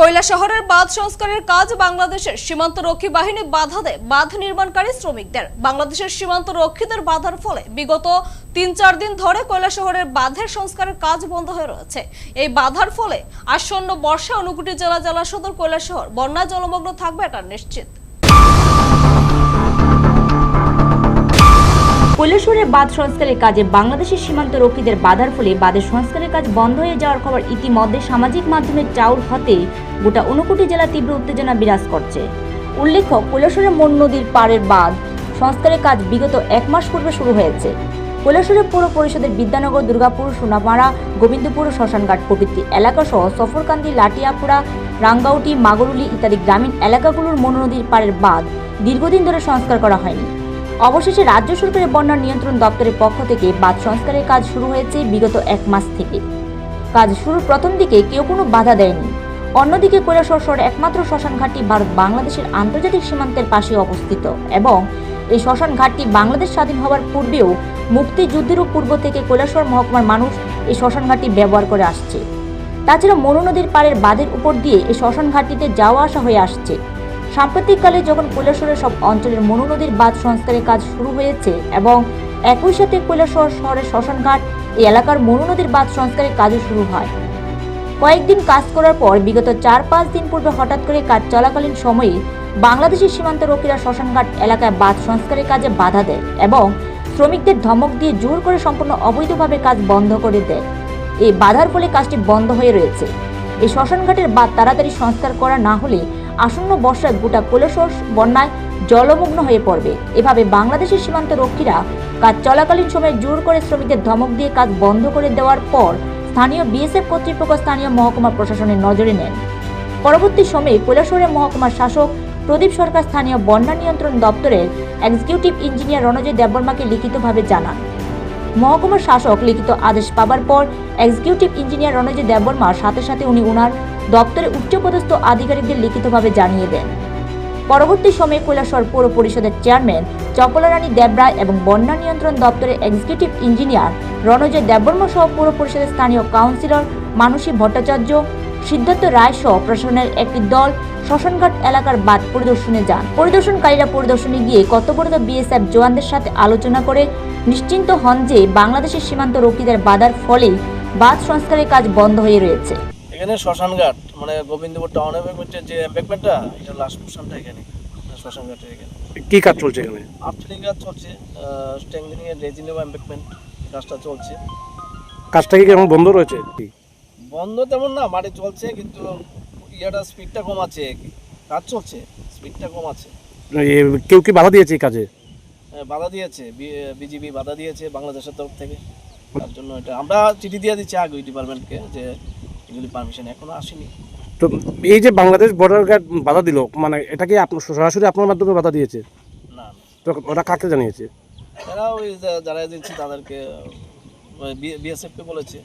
কৈলা শহরের বাঁধ সংস্কারের কাজ বাংলাদেশের সীমান্ত রক্ষী বাহিনী বাধা দেয় বাঁধ নির্মাণকারী শ্রমিকদের। বাংলাদেশের সীমান্ত রক্ষীদের বাধার ফলে বিগত তিন চার দিন ধরে কয়লা শহরের বাঁধের সংস্কারের কাজ বন্ধ হয়ে রয়েছে। এই বাধার ফলে আসন্ন বর্ষা অনুকুটি জেলা জেলা সদর কৈলা শহর বন্যা জলমগ্ন থাকবে এটা নিশ্চিত। কৈলাসহরের বাঁধ সংস্কারের কাজে বাংলাদেশের সীমান্ত রক্ষীদের বাধার ফলে বাঁধের সংস্কারের কাজ বন্ধ হয়ে যাওয়ার খবর ইতিমধ্যে সামাজিক মাধ্যমে চাউর হতে গোটা ঊনকোটি জেলা তীব্র উত্তেজনা বিরাজ করছে। উল্লেখ্য, কৈলাসহরের মন নদীর পাড়ের বাঁধ সংস্কারের কাজ বিগত এক মাস পূর্বে শুরু হয়েছে। কৈলাসহরের পৌর পরিষদের বিদ্যানগর, দুর্গাপুর সোনাপাড়া গোবিন্দপুর, শ্মশানঘাট প্রভৃতি এলাকাসহ সফরকান্দি, লাটিয়াপুরা, রাঙ্গাউটি, মাগরুলি ইত্যাদি গ্রামীণ এলাকাগুলোর মন নদীর পাড়ের বাঁধ দীর্ঘদিন ধরে সংস্কার করা হয়নি। অবশেষে রাজ্য সরকারের বন্যা নিয়ন্ত্রণ দপ্তরের পক্ষ থেকে বাঁধ সংস্কারের কাজ শুরু হয়েছে বিগত এক মাস থেকে। কাজ শুরুর প্রথম দিকে কেউ কোনো বাধা দেয়নি। অন্যদিকে কৈলাসহর শহরে একমাত্র শ্মশান ঘাটটি ভারত বাংলাদেশের আন্তর্জাতিক সীমান্তের পাশে অবস্থিত এবং এই শ্মশান ঘাটটি বাংলাদেশ স্বাধীন হওয়ার পূর্বেও মুক্তিযুদ্ধেরও পূর্ব থেকে কৈলাসহর মহকুমার মানুষ এই শ্মশান ঘাটটি ব্যবহার করে আসছে। তাছাড়া মনু নদীর পাড়ের বাঁধের উপর দিয়ে এই শ্মশান ঘাটটিতে যাওয়া আসা হয়ে আসছে। সাম্প্রতিককালে যখন কৈলাসহরের সব অঞ্চলের মনু নদীর বাঁধ সংস্কারের কাজ শুরু হয়েছে এবং একই সাথে কৈলাসহর শহরের শ্মশানঘাট, এই এলাকার মনু নদীর বাঁধ সংস্কারের কাজও শুরু হয়। কয়েকদিন কাজ করার পর বিগত চার পাঁচ দিন পূর্বে হঠাৎ করে কাজ চলাকালীন সময়ে বাংলাদেশের সীমান্ত রক্ষীরা শ্মশানঘাট এলাকায় বাঁধ সংস্কারের কাজে বাধা দেয় এবং শ্রমিকদের ধমক দিয়ে জোর করে সম্পূর্ণ অবৈধভাবে কাজ বন্ধ করে দেয়। এই বাধার ফলে কাজটি বন্ধ হয়ে রয়েছে। এই শ্মশানঘাটের বাঁধ তাড়াতাড়ি সংস্কার করা না হলে আসন্ন বর্ষায় গোটা কৈলাসহর বন্যায় জলমগ্ন হয়ে পড়বে। এভাবে বাংলাদেশের সীমান্ত রক্ষীরা কাজ চলাকালীন সময়ে জোর করে শ্রমিকদের ধমক দিয়ে কাজ বন্ধ করে দেওয়ার পর স্থানীয় বিএসএফ কর্তৃপক্ষ, স্থানীয় মহকুমা প্রশাসনের নজরে নেন। পরবর্তী সময়ে কৈলাসহরের মহকুমার শাসক প্রদীপ সরকার স্থানীয় বন্যা নিয়ন্ত্রণ দপ্তরের এক্সিকিউটিভ ইঞ্জিনিয়ার রণজয় দেববর্মাকে লিখিতভাবে জানান। মহকুমার শাসক লিখিত আদেশ পাবার পর এক্সিকিউটিভ ইঞ্জিনিয়ার রণজয় দেববর্মা সাথে সাথে উনি উনার দপ্তরে উচ্চপদস্থ আধিকারিকদের লিখিতভাবে জানিয়ে দেন। পরবর্তী সময়ে কৈলাসর পৌর পরিষদের চেয়ারম্যান চপলারানী দেবরায় এবং বন্যা নিয়ন্ত্রণ দপ্তরের এক্সিকিউটিভ ইঞ্জিনিয়ার রণজয় দেববর্মা সহ পৌর পরিষদের স্থানীয় কাউন্সিলর মানসী ভট্টাচার্য, সিদ্ধার্থ রায় সহ প্রশাসনের একটি দল শ্মশানঘাট এলাকার বাদ পরিদর্শনে যান। পরিদর্শনকারীরা পরিদর্শনে গিয়ে কর্তব্যরত বিএসএফ জওয়ানদের সাথে আলোচনা করে নিশ্চিন্ত হন যে বাংলাদেশের সীমান্ত রক্ষীদের বাধার ফলেই বাঁধ সংস্কারের কাজ বন্ধ হয়ে রয়েছে। এখানে শ্মশানঘাট মানে গোবিন্দপুর টাউন এম্বেকমেন্টের যে এম্বেকমেন্টটা এটা লাস্ট পোর্শনটা এখানে শ্মশানঘাটের এখানে। কি কাজ চলছে এখানে? আর্থিং কাজ চলছে স্ট্রেংথেনিং এর রেজিনেব এম্বেকমেন্ট কাজটা চলছে। কাজটা কি কেমন বন্ধ রয়েছে? বন্ধ তেমন না মাটি চলছে কিন্তু ইয়াটা স্পিডটা কম আছে কাজ চলছে স্পিডটা কম আছে কেউ কি বাধা দিয়েছে এই কাজে? হ্যাঁ, বাধা দিয়েছে বিজিবি বাধা দিয়েছে বাংলাদেশের তরফ থেকে। তার জন্য এটা আমরা চিঠি দিয়ে দিচ্ছি আগে ওই ডিপার্টমেন্টকে যে এগুলি পারমিশন এখনও আসেনি। তো এই যে বাংলাদেশ বর্ডার গার্ড বাধা দিল মানে এটা কি আপনার সরাসরি আপনার মাধ্যমে বাধা দিয়েছে? না। তো ওরা কাকে জানিয়েছে? এরা ওই যারা দিচ্ছে তাদেরকে বিএসএফকে বলেছে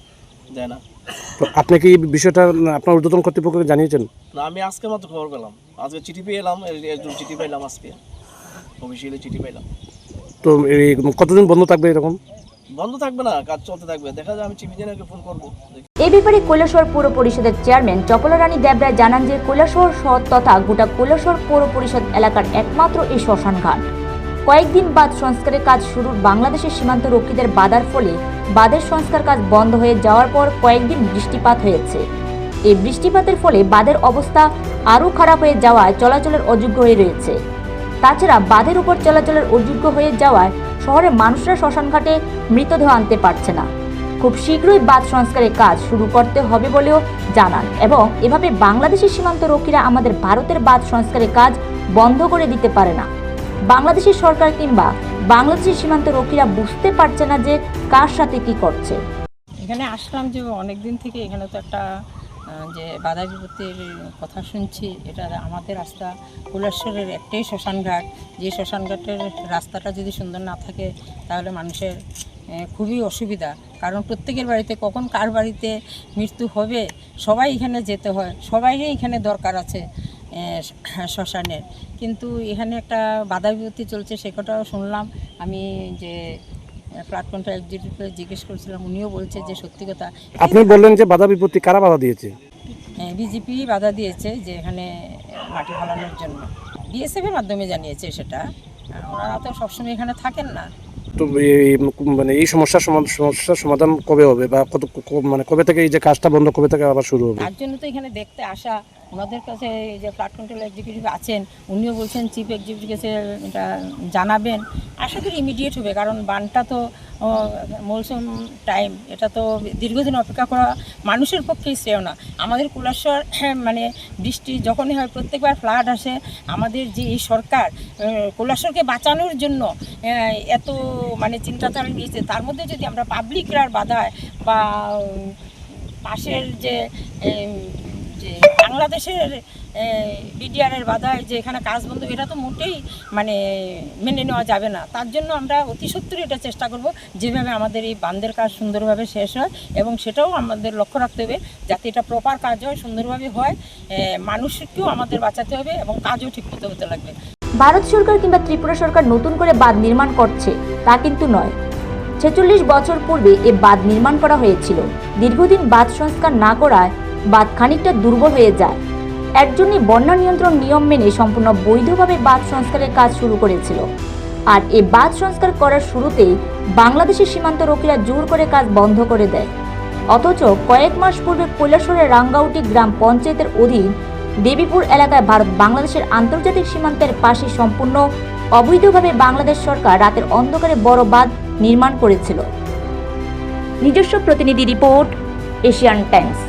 দেয় না। তো আপনি কি বিষয়টা আপনার ঊর্ধ্বতন কর্তৃপক্ষকে জানিয়েছেন? না আমি আজকে মাত্র খবর পেলাম। আজকে চিঠি পেয়ে এলাম একজন চিঠি পেলাম আজকে। অফিসিয়ালি চিঠি পেলাম। তো কতদিন বন্ধ থাকবে এরকম? বন্ধ থাকবে না, কাজ চলতে থাকবে। দেখা যায় আমি চিফ ইঞ্জিনিয়ারকে ফোন করব। এ ব্যাপারে কৈলাসহর পৌর পরিষদের চেয়ারম্যান চপলারানী দেবরায় জানান যে কৈলাসহর শহর তথা গোটা কৈলাসহর পৌর পরিষদ এলাকার একমাত্র এই শ্মশান কয়েকদিন বাদ সংস্কারের কাজ শুরুর বাংলাদেশের সীমান্ত রক্ষীদের বাধার ফলে বাঁধের সংস্কার কাজ বন্ধ হয়ে যাওয়ার পর কয়েকদিন বৃষ্টিপাত হয়েছে। এই বৃষ্টিপাতের ফলে বাঁধের অবস্থা আরও খারাপ হয়ে যাওয়ায় চলাচলের অযোগ্য হয়ে রয়েছে। তাছাড়া বাঁধের উপর চলাচলের অযোগ্য হয়ে যাওয়ায় শহরের মানুষরা শ্মশানঘাটে মৃতদেহ আনতে পারছে না। খুব শীঘ্রই বাঁধ সংস্কারের কাজ শুরু করতে হবে বলেও জানান এবং এভাবে বাংলাদেশের সীমান্ত রক্ষীরা আমাদের ভারতের বাঁধ সংস্কারের কাজ বন্ধ করে দিতে পারে না। বাংলাদেশের সরকার কিংবা বাংলাদেশের সীমান্ত রক্ষীরা বুঝতে পারছে না যে কার সাথে কি করছে। এখানে আসলাম যে অনেক দিন থেকে এখানে তো একটা যে বাধা বিপত্তির কথা শুনছি, এটা আমাদের রাস্তা কৈলাসরের একটাই শ্মশানঘাট। যে শ্মশানঘাটের রাস্তাটা যদি সুন্দর না থাকে, তাহলে মানুষের খুবই অসুবিধা। কারণ প্রত্যেকের বাড়িতে কখন কার বাড়িতে মৃত্যু হবে, সবাই এখানে যেতে হয়, সবাইরই এখানে দরকার আছে শ্মশানের। কিন্তু এখানে একটা বাধা বিপত্তি চলছে, সে কথাও শুনলাম। আমি যে ফ্লাড কন্ট্রাক্ট এক্সিকিউটিভকে জিজ্ঞেস করছিলাম উনিও বলছে যে সত্যি কথা। আপনি বললেন যে বাধা বিপত্তি কারা বাধা দিয়েছে? বিজেপি বাধা দিয়েছে যে এখানে মাটি ফলানোর জন্য। বিএসএফের মাধ্যমে জানিয়েছে সেটা। ওনারা তো সবসময় এখানে থাকেন না। তো মানে এই সমস্যার সমস্যার সমাধান কবে হবে? বা কত মানে কবে থেকে এই যে কাজটা বন্ধ কবে থেকে আবার শুরু হবে? তার জন্য তো এখানে দেখতে আসা ওনাদের কাছে এই যে ফ্লাড কন্ট্রোল এক্সিকিউটিভ আছেন, উনিও বলছেন চিফ এক্সিকিউটিভ কাছে এটা জানাবেন। আশা করি ইমিডিয়েট হবে, কারণ বানটা তো মৌসুম টাইম এটা তো দীর্ঘদিন অপেক্ষা করা মানুষের পক্ষেই শ্রেয় না। আমাদের কুলাশ্বর মানে বৃষ্টি যখনই হয়, প্রত্যেকবার ফ্লাড আসে, আমাদের যে এই সরকার কৈলাসরকে বাঁচানোর জন্য এত মানে চিন্তাধারা নিয়েছে, তার মধ্যে যদি আমরা পাবলিকরা বাধায় বা পাশের যে বাংলাদেশের বিডিআরের বাধায় যে এখানে কাজ বন্ধ এটা তো মোটেই মানে মেনে নেওয়া যাবে না। তার জন্য আমরা অতি সত্তর এটা চেষ্টা করব, যেভাবে আমাদের এই বান্ধের কাজ সুন্দরভাবে শেষ হয় এবং সেটাও আমাদের লক্ষ্য রাখতে হবে, যাতে এটা প্রপার কাজ হয় সুন্দরভাবে হয় মানুষকেও আমাদের বাঁচাতে হবে এবং কাজও ঠিকমতো হতে লাগবে। ভারত সরকার কিংবা ত্রিপুরা সরকার নতুন করে বাঁধ নির্মাণ করছে, তা কিন্তু নয়। ছেচল্লিশ বছর পূর্বে এ বাঁধ নির্মাণ করা হয়েছিল। দীর্ঘদিন বাঁধ সংস্কার না করায় বাঁধ খানিকটা দুর্বল হয়ে যায়। এর জন্যই বন্যা নিয়ন্ত্রণ নিয়ম মেনে সম্পূর্ণ বৈধভাবে বাঁধ সংস্কারের কাজ শুরু করেছিল। আর এই বাঁধ সংস্কার করার শুরুতেই বাংলাদেশের সীমান্ত রক্ষীরা জোর করে কাজ বন্ধ করে দেয়। অথচ কয়েক মাস পূর্বে কৈলাসরের রাঙ্গাউটি গ্রাম পঞ্চায়েতের অধীন দেবীপুর এলাকায় ভারত বাংলাদেশের আন্তর্জাতিক সীমান্তের পাশে সম্পূর্ণ অবৈধভাবে বাংলাদেশ সরকার রাতের অন্ধকারে বড় বাঁধ নির্মাণ করেছিল। নিজস্ব প্রতিনিধি রিপোর্ট, এশিয়ান টাইমস।